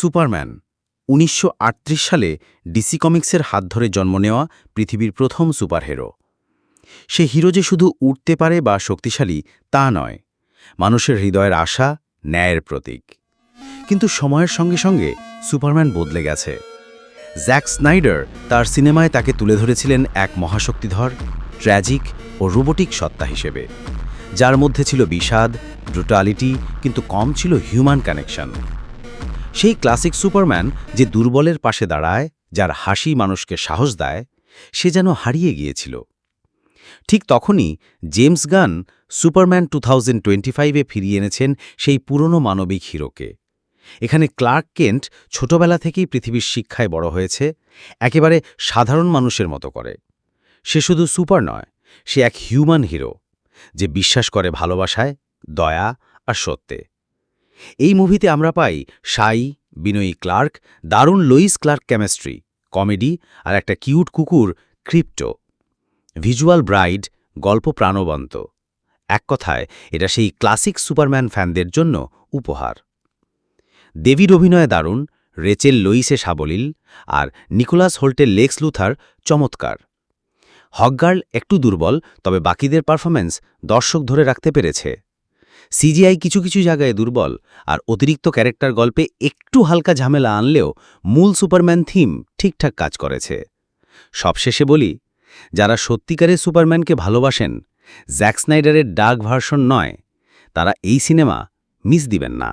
Superman. উনিশশো আটত্রিশ সালে ডিসি কমিক্সের হাত ধরে জন্ম নেওয়া পৃথিবীর প্রথম সুপারহিরো। সে হিরো যে শুধু উঠতে পারে বা শক্তিশালী, তা নয়। মানুষের হৃদয়ের আশা, ন্যায়ের প্রতীক। কিন্তু সময়ের সঙ্গে সঙ্গে সুপারম্যান বদলে গেছে। জ্যাক স্নাইডার তার সিনেমায় তাকে তুলে ধরেছিলেন এক মহাশক্তিধর, ট্র্যাজিক ও রোবোটিক সত্তা হিসেবে। যার মধ্যে ছিল বিষাদ, ব্রুটালিটি, কিন্তু কম ছিল হিউম্যান কানেকশন। সেই ক্লাসিক সুপারম্যান যে দুর্বলের পাশে দাঁড়ায়, যার হাসি মানুষকে সাহস দেয়, সে যেন হারিয়ে গিয়েছিল। ঠিক তখনই James Gunn Superman two thousand twenty ফাইভে ফিরিয়ে এনেছেন সেই পুরনো মানবিক হিরোকে। এখানে ক্লার্ক কেন্ট ছোটবেলা থেকেই পৃথিবীর শিক্ষায় বড় হয়েছে, একেবারে সাধারণ মানুষের মতো করে। সে শুধু সুপার নয়, সে এক হিউম্যান হিরো, যে বিশ্বাস করে ভালোবাসায়, দয়া আর সত্যে। এই মুভিতে আমরা পাই সাই, বিনয়ী ক্লার্ক, দারুণ লুইস ক্লার্ক কেমিস্ট্রি, কমেডি আর একটা কিউট কুকুর, ক্রিপ্টো। ভিজুয়াল ব্রাইড, গল্প প্রাণবন্ত। এক কথায়, এটা সেই ক্লাসিক সুপারম্যান ফ্যানদের জন্য উপহার। দেবীর অভিনয়ে দারুণ, রেচেল লুইসে সাবলীল আর নিকোলাস হোল্টের লেক্স লুথার চমৎকার। হকগার্ল একটু দুর্বল, তবে বাকিদের পারফরম্যান্স দর্শক ধরে রাখতে পেরেছে। সিজিআই কিছু কিছু জায়গায় দুর্বল, আর অতিরিক্ত ক্যারেক্টার গল্পে একটু হালকা ঝামেলা আনলেও মূল সুপারম্যান থিম ঠিকঠাক কাজ করেছে। সবশেষে বলি, যারা সত্যিকারের সুপারম্যানকে ভালোবাসেন জ্যাক স্নাইডারের ডার্ক ভার্সন নয়, তারা এই সিনেমা মিস দিবেন না।